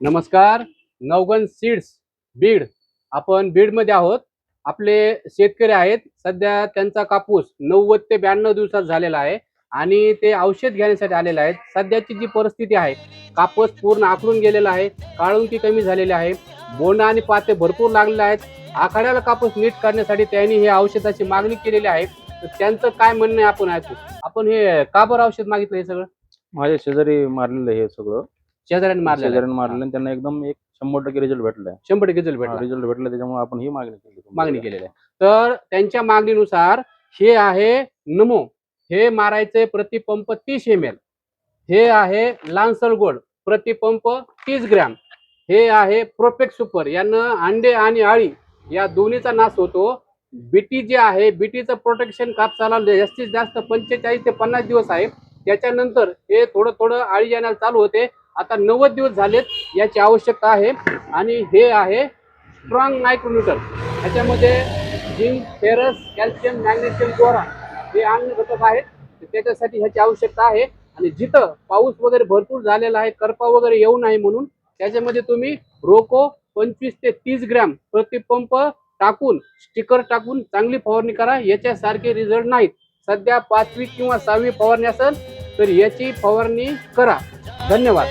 नमस्कार नवगण सीड्स बीड. आपण बीडमध्ये आहोत. आपले शेतकरी आहेत. सध्या त्यांचा कापूस नव्वद ते ब्याण्णव दिवसात झालेला आहे आणि ते औषध घेण्यासाठी आलेले आहेत. सध्याची जी परिस्थिती आहे कापूस पूर्ण आखडून गेलेला आहे काळुंकी कमी झालेली आहे बोंड आणि पाते भरपूर लागलेले आहेत. आखाड्याला कापूस नीट करण्यासाठी त्यांनी हे औषधाची मागणी केलेली आहे. तर त्यांचं काय म्हणणं आहे आपण ऐकू. आपण हे का बरं औषध मागितलं हे सगळं? माझ्या शेजारी मारलेलं हे सगळं. शेजाऱ्यांनी मारलेलं आहे. शेजाऱ्याने मारलेलं आणि त्यांना एकदम एक शंभर टक्के रिझल्ट भेटलाय. शंभर टक्के रिझल्ट भेटला. रिझल्ट भेटला त्याच्यामुळे आपण ही मागणी केली मागणी केलेली आहे. तर त्यांच्या मागणीनुसार हे आहे नमो हे मारायचे प्रतिपंप तीस एम एल हे आहे लान्सर गोल्ड प्रतिपंप तीस ग्रॅम. हे आहे प्रोपेक्ट सुपर यानं अंडे आणि आळी या दोन्हीचा नाश होतो. बीटी जे आहे बीटीचं प्रोटेक्शन कापसाला जास्तीत जास्त पंचेचाळीस ते पन्नास दिवस आहे. त्याच्यानंतर हे थोडं थोडं आळी येण्याला चालू होते. आता नव्वद दिवस झालेत याची आवश्यकता आहे. आणि हे आहे स्ट्रॉंग मायक्रोन्युटर ह्याच्यामध्ये झिंक फेरस कॅल्शियम मॅग्नेशियम बोरा हे अन्न घटक आहेत. त्याच्यासाठी ह्याची आवश्यकता आहे. आणि जिथं पाऊस वगैरे भरपूर झालेला आहे करपा वगैरे येऊ नये म्हणून त्याच्यामध्ये तुम्ही रोको पंचवीस ते तीस ग्रॅम प्रतिपंप टाकून स्टिकर टाकून चांगली फवारणी करा. याच्यासारखे रिझल्ट नाहीत. सध्या पाचवी किंवा सहावी फवारणी असेल तर याची फवारणी करा. धन्यवाद.